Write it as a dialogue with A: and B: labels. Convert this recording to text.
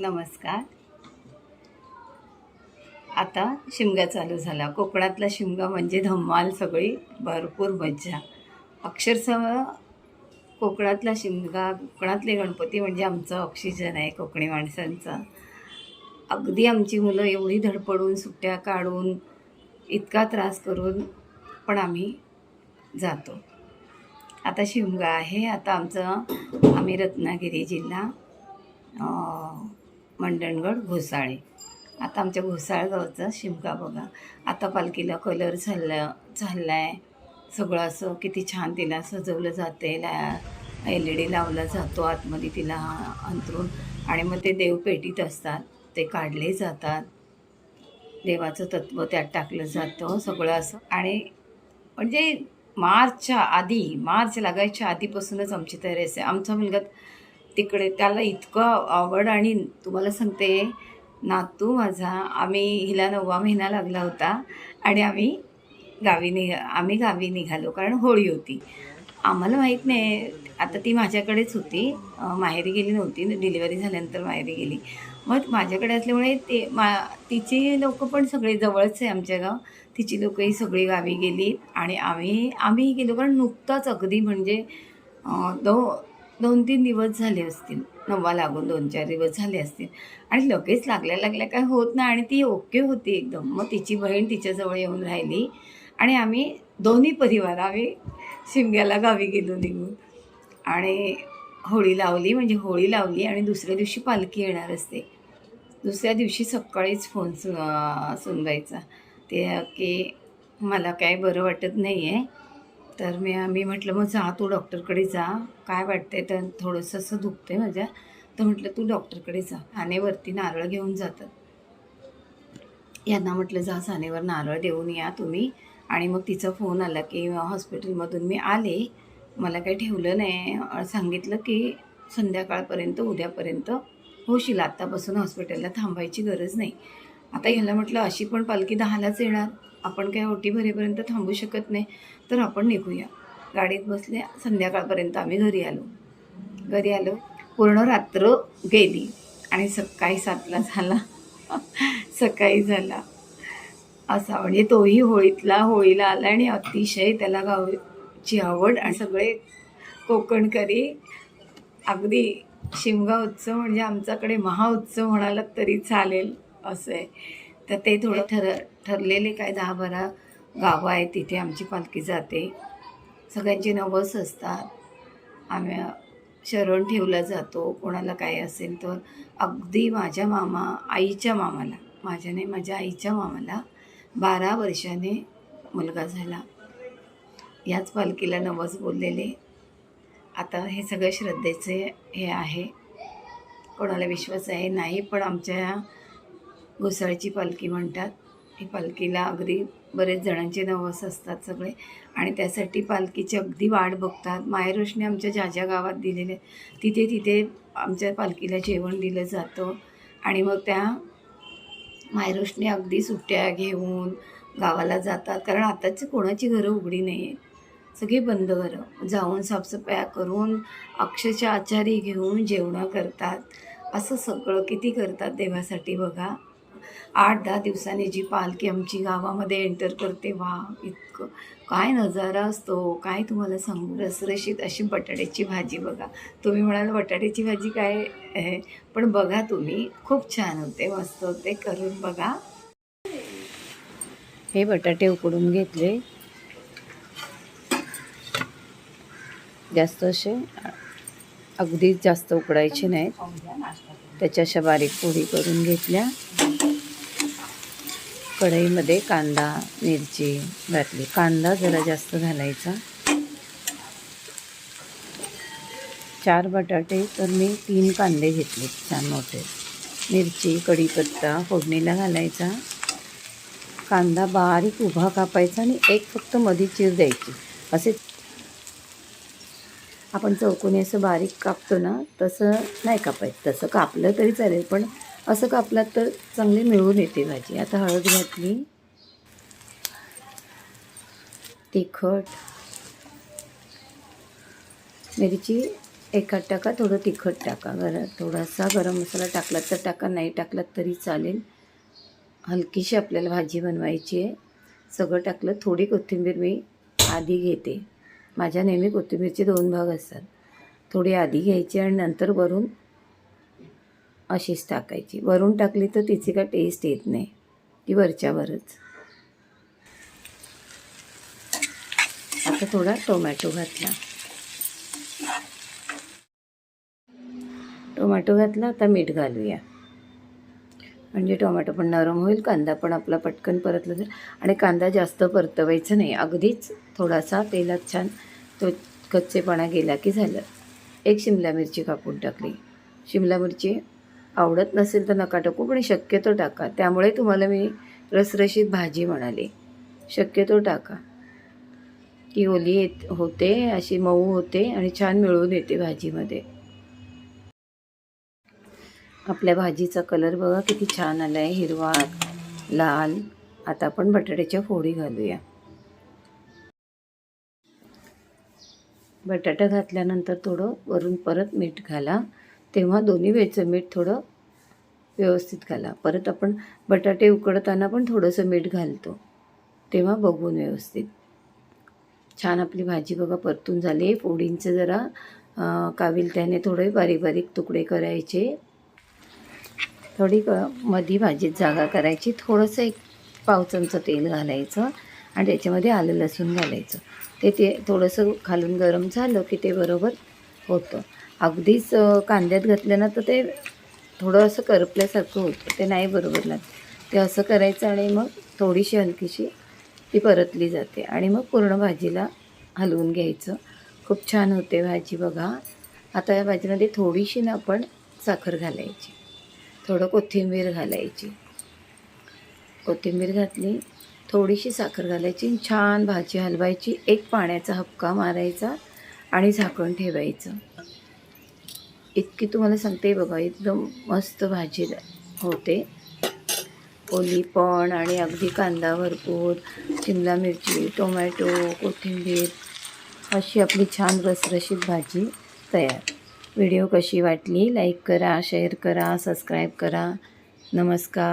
A: नमस्कार. आता शिमगा चालू झाला. कोकणातला शिमगा म्हणजे धम्माल सगळी भरपूर मज्जा. अक्षरशः कोकणातला शिमगा कोकणातले गणपती म्हणजे आमचं ऑक्सिजन आहे कोकणी माणसांचा. अगदी आमची मुलं एवढी धडपडून सुट्ट्या काढून इतका त्रास करून पण आम्ही जातो. आता शिमगा आहे. आता आमचं आम्ही रत्नागिरी जिल्हा मंडणगड घोसाळे आता आमच्या घोसाळगावचा शिमका शिमगा बघा. आता पालखीला कलर झाला झाला आहे सगळं असं किती छान तिला सजवलं जाते एल ई डी लावला जातो आतमध्ये तिला अंतरून आणि मग ते देव पेटीत असतात. ते काढले जातात. देवाचं तत्त्व त्यात टाकलं जातं. सगळं असं. आणि म्हणजे मार्चच्या आधी मार्च लागायच्या आधीपासूनच आमची तयारी असते. आमचा मुलगा तिकडे त्याला इतकं आवड आणि तुम्हाला सांगते नातू माझा आम्ही हिला नववा महिना लागला होता आणि आम्ही गावी निघा आम्ही गावी निघालो कारण होळी होती. आम्हाला माहीत नाही आता ती माझ्याकडेच होती. माहेरी गेली नव्हती डिलिव्हरी झाल्यानंतर माहेरी गेली. मग माझ्याकडे असल्यामुळे ते मा तिची लोकं पण सगळे जवळच आहे आमच्या गाव. तिची लोकंही सगळी गावी गेली आणि आम्ही आम्ही गेलो कारण नुकताच अगदी म्हणजे दो दोन तीन दिवस झाले असतील. नववा लागून दोन चार दिवस झाले असतील. आणि लगेच लागल्या लागल्या काय होत नाही आणि ती ओके होती एकदम. मग तिची बहीण तिच्याजवळ येऊन राहिली आणि आम्ही दोन्ही परिवार आम्ही शिमग्याला गावी गेलो निघून. आणि होळी लावली म्हणजे होळी लावली आणि दुसऱ्या दिवशी पालखी येणार असते. दुसऱ्या दिवशी सकाळीच फोन सु सुनवायचा ते की मला काय बरं वाटत नाही आहे तर मी मी म्हटलं मग जा तू डॉक्टरकडे जा. काय वाटतंय तर थोडंसं असं दुखतंय माझ्या. तर म्हटलं तू डॉक्टरकडे जा. आनेवरती नारळ घेऊन जातात. यांना म्हटलं जा सानेवर नारळ देऊन या तुम्ही. आणि मग तिचा फोन आला की हॉस्पिटलमधून मी आले. मला काही ठेवलं नाही. सांगितलं की संध्याकाळपर्यंत उद्यापर्यंत होशील. आत्तापासून हॉस्पिटलला थांबायची गरज नाही. आता ह्याला म्हटलं अशी पण पालखी दहालाच येणार. आपण काय ओटी भरेपर्यंत थांबू शकत नाही तर आपण निघूया. गाडीत बसले संध्याकाळपर्यंत आम्ही घरी आलो. घरी आलो पूर्ण रात्र गेली आणि सकाळी सातला झाला. सकाळी झाला. असा म्हणजे तोही होळीतला होळीला आला आणि अतिशय त्याला गावची आवड आणि सगळे कोकणकरी. अगदी शिमगा उत्सव म्हणजे आमच्याकडे महाउत्सव म्हणालात तरी चालेल असं आहे. तर ते थोडं ठर ठरलेले काय दहा बारा गावं आहेत तिथे आमची पालखी जाते. सगळ्यांचे नवस असतात. आम्ही शरण ठेवला जातो. कोणाला काय असेल तर अगदी माझ्या मामा आईच्या मामाला माझ्याने माझ्या आईच्या मामाला बारा वर्षाने मुलगा झाला. याच पालखीला नवस बोललेले. आता हे सगळं श्रद्धेचे हे आहे. कोणाला विश्वास आहे? नाही पण आमच्या घुसळची पालखी म्हणतात. ही पालखीला अगदी बरेच जणांचे नवस असतात सगळे. आणि त्यासाठी पालखीची अगदी वाट बघतात. मायरोशने आमच्या ज्या ज्या गावात दिलेले तिथे तिथे आमच्या पालखीला जेवण दिलं जातं. आणि मग त्या मायरोशने अगदी सुट्ट्या घेऊन गावाला जातात. कारण आताची कोणाची घरं उघडी नाही आहेत सगळी बंद घरं. जाऊन साफसफाया करून अक्षरशः आचारी घेऊन जेवणं करतात. असं सगळं किती करतात देवासाठी बघा. आठ दहा दिवसांनी जी पालखी आमची गावामध्ये एंटर करते वा इतकं. काय नजारा असतो. काय तुम्हाला सांगू? रसरशीत अशी बटाट्याची भाजी बघा. तुम्ही म्हणाल बटाट्याची भाजी काय आहे? पण बघा तुम्ही खूप छान होते मस्त होते. करून बघा. हे बटाटे उकडून घेतले. जास्त असे अगदीच जास्त उकडायचे नाहीत. त्याच्या अशा बारीक पोळी करून घेतल्या. कढईमध्ये कांदा मिरची घातली. कांदा जरा जास्त घालायचा. चार बटाटे तर मी तीन कांदे घेतले छान मोठे. मिरची कढीपत्ता फोडणीला घालायचा. कांदा बारीक उभा कापायचा आणि एक फक्त मधी चीर द्यायची. असे आपण चौकोनी असं बारीक कापतो ना तसं नाही कापायचं. तसं कापलं तरी चालेल पण असं कापलात तर चांगली मिळून येते भाजी. आता हळद घातली. तिखट. मिरची एकात टाका थोडं तिखट टाका. गरम थोडासा गरम मसाला टाकलात तर टाका नाही टाकलात तरी चालेल. हलकीशी आपल्याला भाजी बनवायची आहे. सगळं टाकलं थोडी कोथिंबीर मी आधी घेते. माझ्या नेहमी कोथिंबीरचे दोन भाग असतात. थोडी आधी घ्यायची आणि नंतर वरून अशीच टाकायची. वरून टाकली तर तिची का टेस्ट येत नाही. ती वरच्यावरच. आता थोडा टोमॅटो घातला. टोमॅटो घातला आता मीठ घालूया. म्हणजे टोमॅटो पण नरम होईल कांदा पण आपला पटकन परतला जाईल. आणि कांदा जास्त परतवायचा नाही. अगदीच थोडासा तेलात छान तो कच्चेपणा गेला की झालं. एक शिमला मिरची कापून टाकली. शिमला मिरची आवडत नसेल तर नका टाकू पण शक्यतो टाका. त्यामुळे तुम्हाला मी रसरशीत भाजी म्हणाली. शक्यतो टाका. ती ओली येत होते अशी मऊ होते आणि छान मिळून येते भाजीमध्ये. आपल्या भाजीचा कलर बघा किती छान आला आहे हिरवा लाल. आता आपण बटाट्याच्या फोडी घालूया. बटाटा घातल्यानंतर थोडं वरून परत मीठ घाला. तेव्हा दोन्ही वेळचं मीठ थोडं व्यवस्थित घाला. परत आपण बटाटे उकडताना पण थोडंसं मीठ घालतो. तेव्हा बघून व्यवस्थित. छान आपली भाजी बघा परतून झाली. फोडींचं जरा काविलत्याने थोडे बारीक बारीक तुकडे करायचे. थोडी क मधी भाजीत जागा करायची. थोडंसं एक पाव तेल घालायचं आणि त्याच्यामध्ये आलं लसूण घालायचं. ते ते थोडंसं घालून गरम झालं की ते बरोबर होतं. अगदीच कांद्यात घातलं ना तर ते थोडं असं करपल्यासारखं होतं. ते नाही बरोबर लागत. ते असं करायचं आणि मग थोडीशी हलकीशी ती परतली जाते. आणि मग पूर्ण भाजीला हलवून घ्यायचं. खूप छान होते भाजी बघा. आता या भाजीमध्ये थोडीशी ना आपण साखर घालायची. थोडं कोथिंबीर घालायची. कोथिंबीर घातली थोडीशी साखर घालायची छान भाजी हलवायची. एक पाण्याचा हपका मारायचा. आणि झाकण ठेवायचं. इतकी तुम्हाला सांगते बघा एकदम मस्त भाजी होते. ओली पण आणि अगदी कांदा भरपूर शिमला मिरची टोमॅटो कोथिंबीर अशी आपली छान रसरशीत भाजी तयार. व्हिडिओ कशी वाटली? लाईक करा शेअर करा सबस्क्राईब करा. नमस्कार.